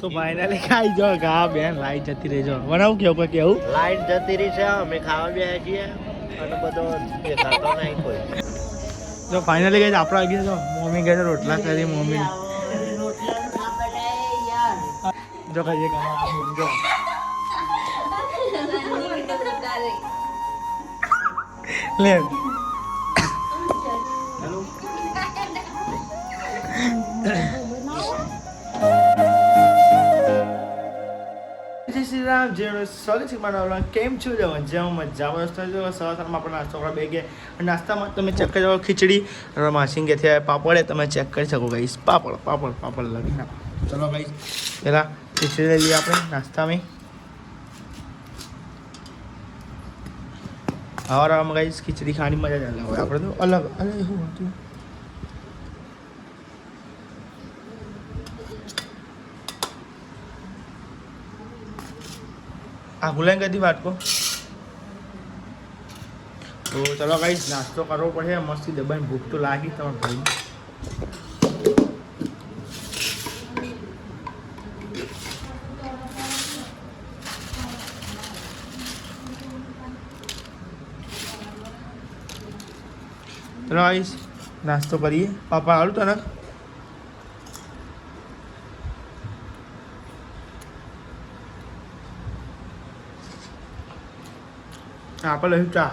તો ફાઇનલી ખાઈ જો ગા બેન લાઈટ જતી રહી જો બનાવું કેવું કોઈ કેવું? લાઈટ જતી રહી છે અમે ખાવા બેઠા છીએ અને બધો દેખાતો નહીં કોઈ. જો ફાઇનલી ગઈ આપણે આવી ગયા જો મમ્મી ગયા છે રોટલા કરી મમ્મી. જો કહીએ ગાના જો. લે. રામ જેનું મારા ઓલા કેમ છો જો? મજામાં મજામાં. રસ્તો જો સવાર સવારમાં આપણે નાસ્તો કરવા બે ગયા. નાસ્તામાં તમે ચેક કરી ખીચડી અને માસીન કે થયા પાપડ એ તમે ચેક કરી શકો ગાઈસ પાપડ પાપડ પાપડ લગી. નાખો ચલો ગાઈસ પહેલાં ખીચડી લઈ લઈએ આપણે નાસ્તામાં. હવારમાં ગાઈસ ખીચડી ખાવાની મજા જ અલગ હોય. આપણે તો અલગ અલગ શું હતું? આ કદી ગઈ વાટકો તો ચલો ગાઈસ નાસ્તો કરવો પડશે મસ્તી દબાઈને ભૂખ તો લાગી તમારે ભાઈ ચલો આવીશ નાસ્તો કરીએ. પાપા આવું તને આપણે લઈશું ચા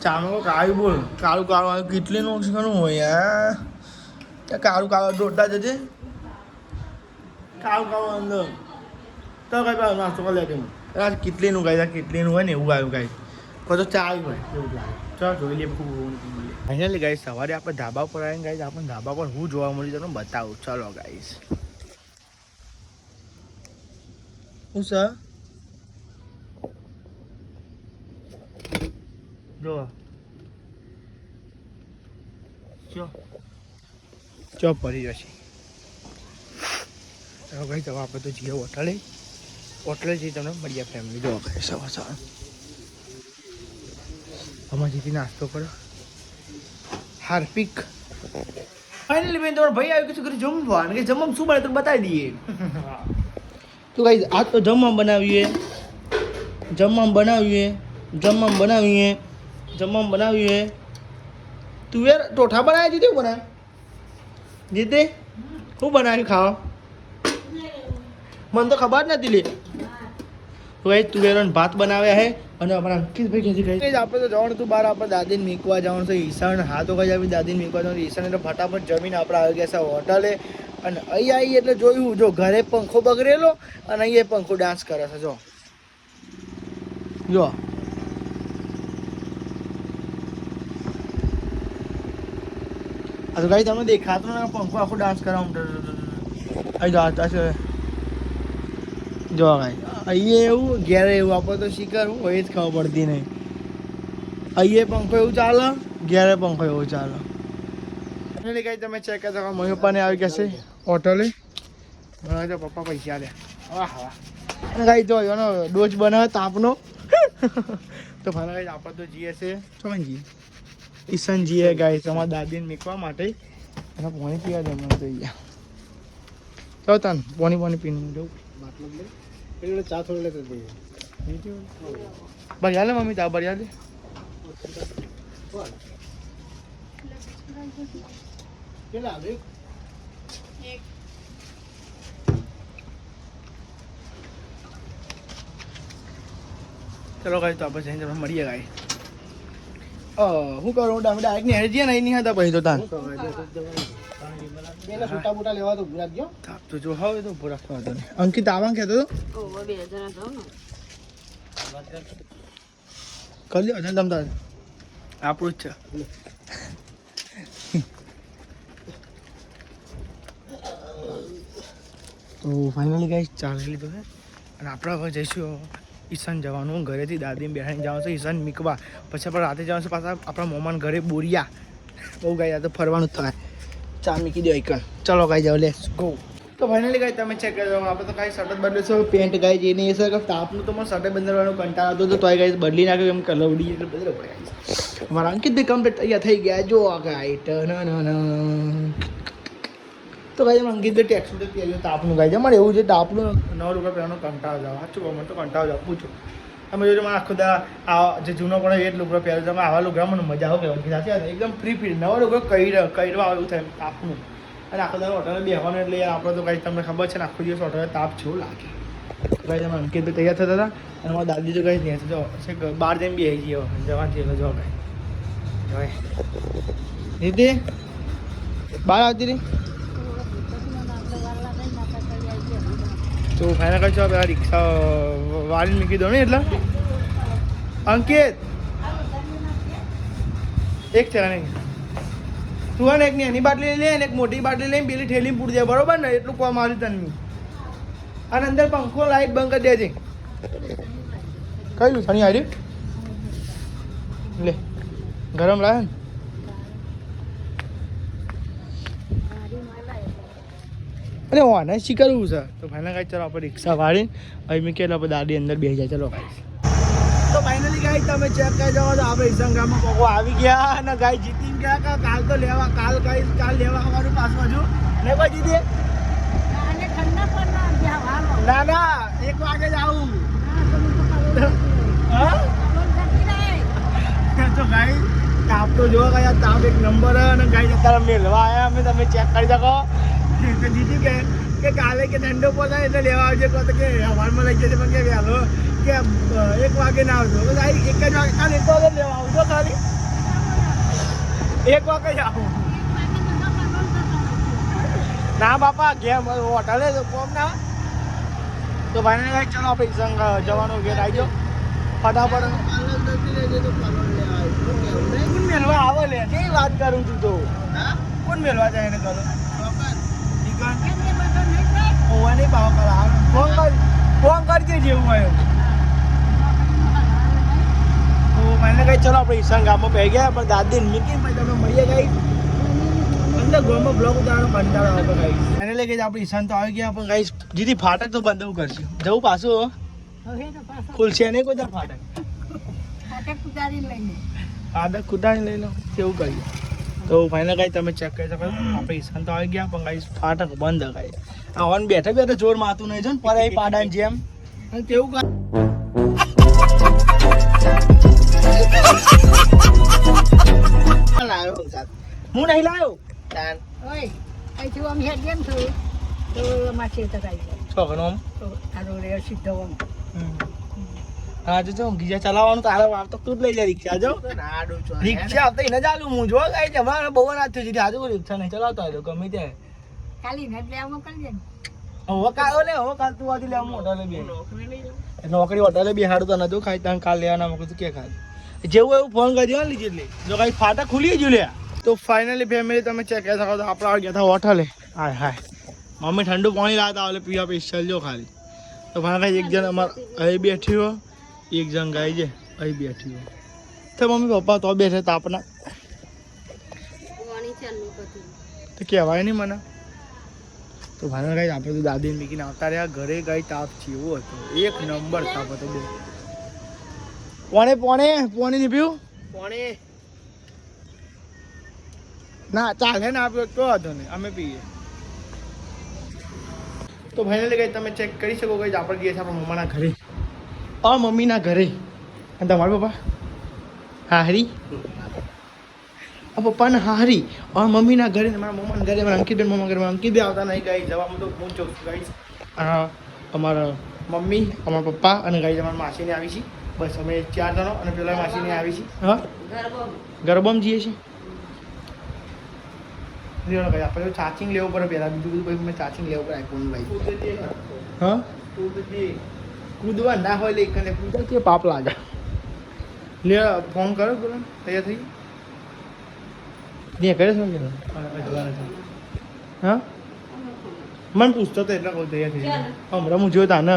ચાનો કાળું બોલ કાળું કાળું કેટલી નુકસાન હોય યાર કાળું કાળું દોડતા જજે કાળું કાળું અંદર તો કઈ પાસે નાસ્તો કરી લે યાર કેટલીનું ગાય કેટલીનું હોય ને એવું આવ્યું ગાય કોઈ તો ચા હોય એવું લાગે ચાલો જોઈ લઈએ ખૂબ ફાઇનલી ગાઈસ સવારે આપણે ધાબા પર આવીને ગાઈસ આપણે ધાબા પર હું જોવા મળ્યું તમને બતાવું. ચાલો ગાઈસ હું સર જો. ચો પડી જશે. ચાલો ભાઈ તમે આપણે તો જઈએ હોટલે. હોટલે જઈ તમને મળીએ ફેમિલી જો સવાર સવાર અમારે નાસ્તો કરો. હાર્પિક. ફાઇનલી બેન તમારો ભાઈ આવ્યો કે શું જમવા અને કે જમવામાં શું બને તો બતાવી દઈએ. તો કઈ આ તો જમવા બનાવીએ. જમવા બનાવીએ. જમવા બનાવીએ. જમવા બનાવીએ. તું યાર ટોઠા બનાવ્યા જીતે બના જીતે શું બનાવ્યું ખાવા? મને તો ખબર નથી લે. તો ભાઈ તુવેરો ને ભાત બનાવ્યા હે અને આપણા અંકિતભાઈ ક્યાંથી ગઈ આપણે તો જવાનું હતું બહાર, આપણે દાદીને મીકવા જવાનું છે, ઈશાન હા તો કઈ આવી દાદીને મીકવા જવાનું ઈશાન એટલે ફટાફટ જમીને આપણે આવી ગયા છે હોટલે. અને અહીં આવી એટલે જોયું, જો ઘરે પંખો બગડેલો અને અહીંયા પંખો ડાન્સ કરે છે, જો. જો. આ તો ગાઈ તમે દેખાતો ને, પંખો આખો ડાન્સ કરવા આમ અહીં જો આ છે. જો ભાઈ અહીંયા એવું ઘેરે એવું આપણે તો શીખર હું એ જ ખબર પડતી નહીં. અહીંયા પંખો એવું ચાલે ઘેરે પંખો એવું ચાલે. એટલે કઈ તમે ચેક કરતા મમ્મી પપ્પાને આવી ગયા છે. હોટલે બનાવે તો પપ્પા પૈસા લે. વાહ વાહ. કઈ તો એનો ડોજ બનાવે તાપનો. તો ફાના કઈ આપણે તો જઈએ છે. સમજ જઈએ ગાઈસ જીએ તમારા દાદીને મીકવા માટે. અને પાણી પીવા દે થઈ ગયા ચાલો તાન પાણી પાણી પીને જવું ಬಾಟ್ಲಲ್ಲಿ ಕೆಳಗಡೆ ಚಾ ತೊಗೊಳ್ಳೇತದೆ ಬರಿಯಾಲೆ ಮಮ್ಮಿ ಚಾ ಬರಿಯಾಲೆ કેટલા આવે એક ચલો ગાઈ તો આપણે જઈને મળીએ ગાઈ હું કરું તમે ડાયરેક્ટ ને હેરજી ને નહીં હતા પછી તો તાન લેવા તો તાપ તો જો હવે તો પૂરા થવા તો અંકિત આવવાનું કહેતો તો કરી લ્યો ને તમતા આપણું જ છે તો ફાઇનલી ગાઈસ ચાલી લીધો છે. અને આપણે હવે જઈશું. ઈશાન જવાનું ઘરેથી દાદીને બેહાડીને જવાનું છે, ઈશાન મીકવા. પછી આપણે રાતે જવાનું છે પાછા આપણા મોમાન ઘરે બોરિયા. બહુ આ તો ફરવાનું થાય. ચા મીકી દો એકણ ચલો ગાઈ જાઓ લેટ્સ ગો તો ફાઇનલી ગાઈ તમે ચેક કરી આપણે તો કાંઈ શર્ટ છે પેન્ટ ગાઈ જઈને એ સર તાપનું તો મને શર્ટ બદલવાનો કંટાળો હતો તો તોય ગાઈ બદલી નાખ્યો એમ કલર ઉડી એટલે બદલો પડે મારા અંકિત ભાઈ કમ્પ્લીટ તૈયાર થઈ ગયા. જો આ ગાઈ ટન તો ભાઈ અમે અંકિત ટેક્સી તો પહેર્યું, તાપનું ગાઈ અમારે એવું છે, તાપનું નવ રૂપિયા પહેલાંનો કંટાળો જાવ સાચું કહું મને તો કંટાળો જાવ પૂછું. તમે જોજો આખો દા આ જે જૂનો પણ એ લુગડો પહેરો તમે આવા લુગડા મને મજા આવે અંકિત સાચી એકદમ ફ્રી ફ્રી નવા લુગડો કઈ કઈરવા આવે એવું થાય, તાપનું. અને આખો દાડો હોટલે બેસવાનું એટલે આપણે તો કાંઈ તમને ખબર છે ને, આખો દિવસ હોટલે તાપ જેવું લાગે. ભાઈ, તમે અંકિત ભાઈ તૈયાર થતા હતા? અને મારા દાદી તો કંઈ નહીં જો છે બહાર જઈને બેસી ગયો. જવાનું છે એટલે જો કાંઈ દીદી બહાર આવતી રહી? તો ફાઇનલ છો પેલા રિક્ષા વાળી મૂકી દો ને એટલે. અંકિત! એક છે નહીં તું ને એક નાની બાટલી લે ને એક મોટી બાટલી લઈને પેલી ઠેલી પૂરી જાય બરોબર ને? એટલું કોમ આવ્યું તને. અને અંદર પંખો, લાઈટ બંધ કરી દેજે. કયું? સની આવી લે. ગરમ લાગે ને. અરે ઓને શીખવું છે. તો ફાઇનલ કાંઈ ચાલો આપણે રિક્ષા વાળી હવે મેં કેટલા આપણે દાદી અંદર બેસી જાય. ચલો ગાઈ તો ફાઇનલી ગાઈ તમે ચેક કરી જાઓ તો આપણે ઈસંગ કોકો આવી ગયા અને ગાય જીતી ગયા કે કાલ તો લેવા કાલ કઈ કાલ લેવા આવવાનું પાસ બાજુ ને ભાઈ જીતી ના ના એક વાગે જ આવું. તો ગાઈ તાપ તો જોવા ગયા તાપ એક નંબર અને ગાઈ અત્યારે મેળવા આવ્યા અમે તમે ચેક કરી શકો. તો જીતી કે કે કાલે કે ઠંડો પોતા એટલે લેવા આવજો કહો તો કે હવારમાં લઈ જશે પણ કે વહેલો કે એક વાગે ના આવજો તો ગાઈ એક જ વાગે કાલે એક વાગે લેવા આવજો ખાલી એક વાગે જ આવો ના બાપા ગેમ હોટલે કોમ ના. તો ભાઈને ગાઈ ચલો આપણે સંગ જવાનું ઘેર આવી જાઓ. ફટાફટ. કોણ મેળવા આવે લે? કઈ વાત કરું છું તો? કોણ મેળવા જાય એને કરો હોવા નહીં પાવા કરા ફોન કર ફોન કરજે જેવું હોય. તો મને કઈ ચલો આપણે ઈશાન ગામમાં પહી ગયા પણ દાદી નીકળી ભાઈ તમે મળીએ ગઈ અંદર ગામમાં બ્લોક ઉતારવાનો કંટાળો આવતો ગઈ એને લઈ ગઈ આપણે ઈશાન તો આવી ગયા પણ ગઈ જીધી ફાટક તો બંધ કરશે. જવું પાછું ખુલશે નહીં કોઈ તાર ફાટક. આદત કુદાણી લઈ લો કેવું કરીએ. તો ફાઇનલ ગાઈ તમે ચેક કરી શકો આપણે ઈશાન તો આવી ગયા પણ ગાઈ ફાટક બંધ ગાઈ આવવાનું બેઠા બેઠા જોર માતું નહીં છે ને પર એ પાડાની જેમ. અને તેવું કા હું નહીં લાવ્યો છોકરો આમ? હા જો જો ગીજા ચલાવવાનું તારે વાર તો તું જ લઈ લે રિક્ષા જો. રિક્ષા આવતા એને ચાલુ હું જો ગાઈ તમારે બહુ ના થયું છે આજુ રિક્ષા નહીં ચલાવતો હોય તો ગમે ત્યાં હવે કાલ ને. હવે કાલ તું આજે લેવા હોટલે બે નોકરી હોટલે બે હાડું તો નતું ખાઈ ત્યાં કાલ લેવાના મૂકું તું કે ખાલી જેવું એવું ફોન કરજો ને લીજે લે. જો કઈ ફાટા ખુલી જ લે. તો ફાઇનલી ફેમિલી તમે ચેક કરી શકો તો આપણે આવી ગયા હતા હોટલે. હાય હાય. મમ્મી ઠંડુ પાણી લાવતા એટલે પીવા પીસ જો ખાલી. તો ભાઈ એક જણ અમારે અહીં બેઠી હો એક જણ ગાય છે અહીં બેઠી હોય. તો મમ્મી પપ્પા તો બેઠે તાપના તો કહેવાય નહીં મને. તો ભાઈ ગાઈ આપણે તો દાદી મીકીને આવતા રહ્યા. ઘરે ગાઈ તાપ છે એવો હતો. એક નંબર તાપ હતો બહુ પોણે પોણે પોણે નહીં પીવું કોણે ના ચાલે ને આપ્યો તો વાંધો નહીં. અમે પીએ. તો ફાઇનલી ગઈ તમે ચેક કરી શકો કે આપણે ગયા છે આપણા મમ્માના ઘરે. અ મમ્મીના ઘરે. અને તમારા પપ્પા? હરી આ પપ્પાના હરી અ મમ્મીના ઘરે મારા મમ્માના ઘરે, મારા અંકિતબેન મમ્મા ઘરે. મારા અંકિતબેન આવતા નહીં ગઈ જવામાં તો હું ચોક ગાઈ અમારા મમ્મી, અમારા પપ્પા અને ગઈ અમારા માસીને આવી છે. બસ, અમે ચાર જણો અને પેલા માસીને આવી છે. હા? ગરબમ જઈએ છીએ. ભાઈ, આપણે ચાર્જિંગ લેવું પડે પહેલાં. બીજું બધું પછી મેં ચાર્જિંગ લેવું પડે આઈફોન ભાઈ. હા? કૂદવા ના હોય લે કને કૂદવા કે પાપ લાગે? લે ફોન કરો બોલો તૈયાર થઈ દે કરે છે કે હા મને પૂછતો તો એટલે કહું તૈયાર થઈ ગયો. હમણાં હું જોતા ને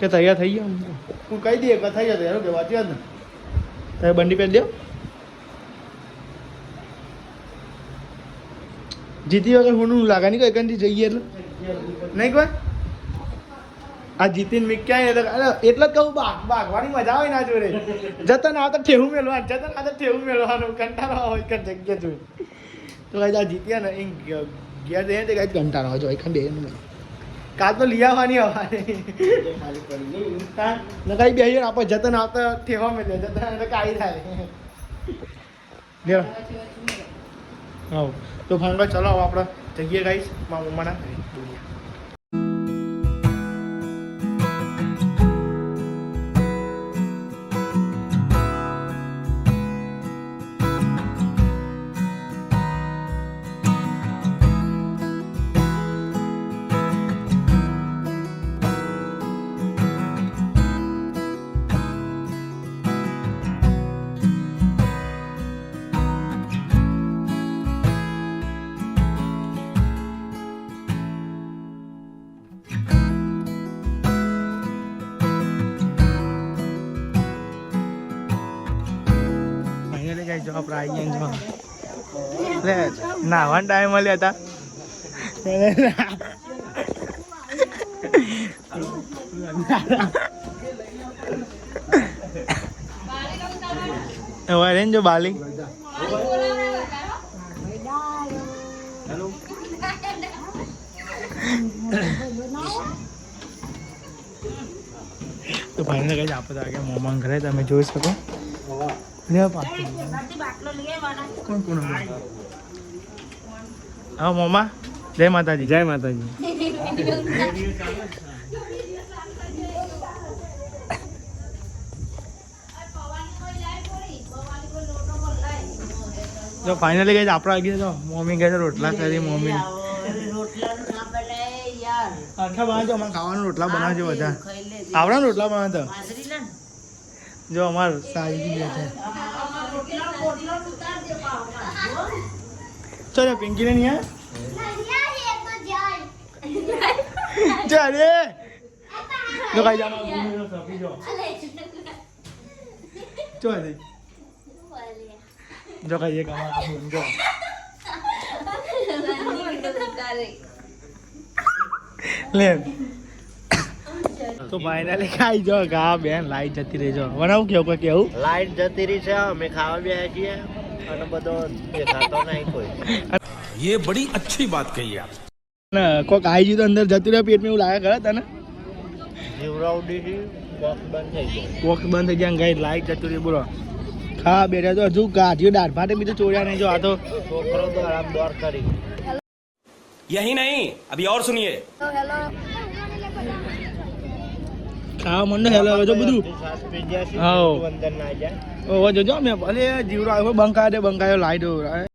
કે તૈયાર થઈ ગયો હું કહી દઈએ કે થઈ જતો યાર કે વાંચ્યો જ ને. તારે બંડી પહેરી દો? જીતી વગર હું લાગે નહીં કોઈ કંઈ જઈએ એટલે? નહીં કોઈ? આ જીતીન મેં ક્યાંય તો એટલે જ કહું બાગ બાગવાની મજા આવે ના જોડે. જતન આ આવતા ઠેવું મેળવાનું જતન આ આવતા ઠેવું મેળવાનું કંટાળો હોય કે જગ્યા જોઈ તો કઈ આ જીત્યા ને એ ગયા દે તે કઈ કંટાળો હોય જોઈ ખંડે એનું કાલ તો લઈ આવવાની હવાને. ને કઈ બે આપણે જતન આવતા ઠેવા મેળે જતન આવતા કાંઈ થાય. હા તો ફાંગા ચલો હવે આપણે. જગ્યા ગાઈશ મારા મમ્માના બોલીએ જો. ટાઈમ મળ્યા હતા. હવે રેન જો બાલી. તો ભાઈને કઈ આપતા કે મોમાં ઘરે, તમે જોઈ શકો. લે કોણ કોણ હા મોમા. જય માતાજી. જય માતાજી. જો ફાઇનલી ગઈ આપણે આગળ ગયા મમ્મી ગયા છે રોટલા કરી મમ્મી આખા બનાવજો અમારે ખાવાનું રોટલા બનાવજો બધા. આવડા રોટલા બનાવતા. જો અમાર સાજી બે છે. ચલો પિંકી ને નહીં ચાલે જો કઈ જાનો ભૂમિનો જો. જો દે જો કઈ એક અમાર ભૂમ જો. લે. તો ફાઇનલી ખાઈ જો ગા બેન લાઈટ જતી રહી જો વણાવ કેવું કોઈ કેવું? લાઈટ જતી રહી છે અમે ખાવા બે છીએ અને બધો દેખાતો નહીં કોઈ. યે બડી અચ્છી બાત કહી આપ કોક આવી ગયું તો અંદર જતું રહ્યો પેટમાં એવું લાગે ખરા તને? જીવરાવડી કોક બંધ થઈ ગયો કોક બંધ થઈ ગયા ગાઈ લાઈટ જતું રહ્યું બોલો. ખા બેટા તો હજુ ગાઢિયો દાઢ ફાટે બીજું ચોર્યા નહીં જો આ તો. છોકરો તો આરામ દોર કરી. યહી નહીં અભી ઓર સુનિયે હેલો ખાવા મંડો હેલો જો બધું શ્વાસ ઓ છે હાઉ. ના જાય ઓહો જોજો મેં ભલે જીવરા આવ્યો બંકાયો દે બંકાયો લાઈટ